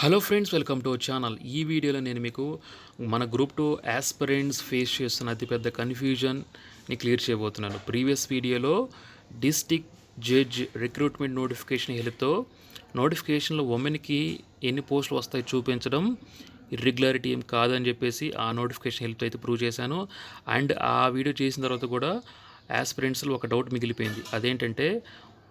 Hello friends welcome to channel. ఈ వీడియోలో నేను మీకు మన గ్రూప్ టూ ఆస్పిరెంట్స్ ఫేస్ చేస్తున్న అతిపెద్ద కన్ఫ్యూజన్ని క్లియర్ చేయబోతున్నాను. ప్రీవియస్ వీడియోలో డిస్టిక్ జడ్జ్ రిక్రూట్మెంట్ నోటిఫికేషన్ హెల్ప్తో నోటిఫికేషన్లో ఉమెన్కి ఎన్ని పోస్టులు వస్తాయి చూపించడం ఇర్రెగ్యులారిటీ ఏం కాదని చెప్పేసి ఆ నోటిఫికేషన్ హెల్ప్తో అయితే ప్రూవ్ చేశాను. అండ్ ఆ వీడియో చేసిన తర్వాత కూడా యాస్పిరెంట్స్లో ఒక డౌట్ మిగిలిపోయింది. అదేంటంటే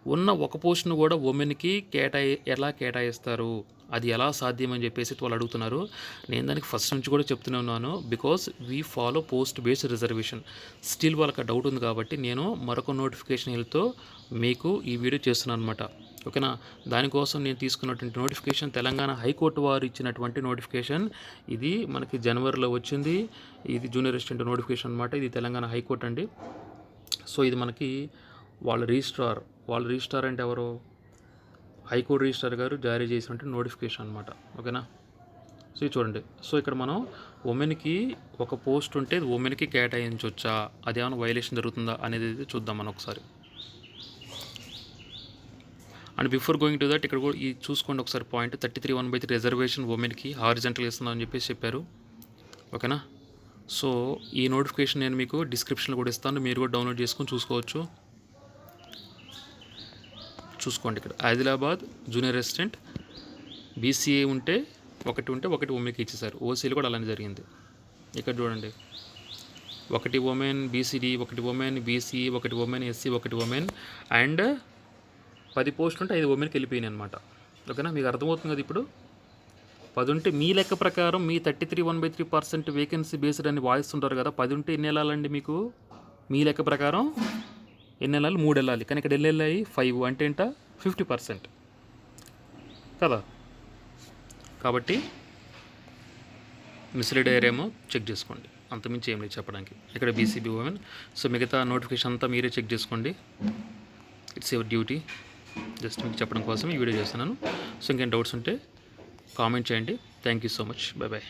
ఉన్న ఒక పోస్ట్ను కూడా ఉమెన్కి కేటాయి ఎలా కేటాయిస్తారు? అది ఎలా సాధ్యం అని చెప్పేసి వాళ్ళు అడుగుతున్నారు. నేను దానికి ఫస్ట్ నుంచి కూడా చెప్తూనే ఉన్నాను. Because we follow post based reservation still వాళ్ళకి డౌట్ ఉంది కాబట్టి నేను మరొక నోటిఫికేషన్ హెల్త్తో మీకు ఈ వీడియో చేస్తున్నాను అనమాట ఓకేనా? దానికోసం నేను తీసుకున్నటువంటి నోటిఫికేషన్ తెలంగాణ హైకోర్టు వారు ఇచ్చినటువంటి నోటిఫికేషన్ ఇది మనకి జనవరిలో వచ్చింది. ఇది జూనియర్ అసిస్టెంట్ నోటిఫికేషన్ అనమాట ఇది తెలంగాణ హైకోర్టు అండి. సో ఇది మనకి వాళ్ళ రిజిస్ట్రార్ వాళ్ళ రిజిస్టార్ అంటే ఎవరు హైకోర్టు రిజిస్టార్ గారు జారీ చేసినటువంటి నోటిఫికేషన్ అనమాట ఓకేనా? సో ఇది చూడండి. సో ఇక్కడ మనం ఉమెన్కి ఒక పోస్ట్ ఉంటే ఉమెన్కి కేటాయించవచ్చా అది ఏమైనా వైలేషన్ జరుగుతుందా అనేది అయితే చూద్దాం మనం ఒకసారి. And before going to that ఇక్కడ కూడా ఈ చూసుకోండి ఒకసారి point thirty three one by three reservation ఉమెన్కి హారిజెంటల్ ఇస్తుందని చెప్పేసి చెప్పారు. ఓకేనా? సో ఈ నోటిఫికేషన్ నేను మీకు డిస్క్రిప్షన్లో కూడా ఇస్తాను. మీరు కూడా డౌన్లోడ్ చేసుకొని చూసుకోవచ్చు. చూసుకోండి ఇక్కడ. ఆదిలాబాద్ జూనియర్ రెసిడెంట్ బీసీఏ ఉంటే ఒకటి ఉంటే ఒకటి ఉమెన్కి ఇచ్చేసారు ఓసీలు కూడా అలానే జరిగింది. ఇక్కడ చూడండి. ఒకటి ఉమెన్ బీసీడీ ఒకటి ఉమెన్ బీసీ ఒకటి ఉమెన్ ఎస్సీ ఒకటి ఉమెన్ అండ్ పది పోస్టులు ఉంటే ఐదు ఉమెన్కి వెళ్ళిపోయినాయి అనమాట ఓకేనా? మీకు అర్థమవుతుంది కదా ఇప్పుడు? పది ఉంటే మీ లెక్క ప్రకారం మీ thirty three one by three percent vacancy based అని వాయిస్తుంటారు కదా పది ఉంటే ఎన్ని వెళ్ళాలండి మీకు? మీ లెక్క ప్రకారం ఎన్ని వెళ్ళాలి మూడు వెళ్ళాలి కానీ ఇక్కడ ఎన్ని వెళ్ళాయి ఫైవ్ అంటే ఏంట? ఫిఫ్టీ పర్సెంట్ కదా? కాబట్టి మిస్లీడ్ అయ్యారేమో చెక్ చేసుకోండి. అంతమించి ఏం లేదు చెప్పడానికి. ఇక్కడ బీసీబీ ఉమెన్ సో మిగతా నోటిఫికేషన్ అంతా మీరే చెక్ చేసుకోండి. ఇట్స్ యువర్ డ్యూటీ జస్ట్ మీకు చెప్పడం కోసం ఈ వీడియో చేస్తున్నాను. సో ఇంకేం డౌట్స్ ఉంటే కామెంట్ చేయండి. Thank you so much bye bye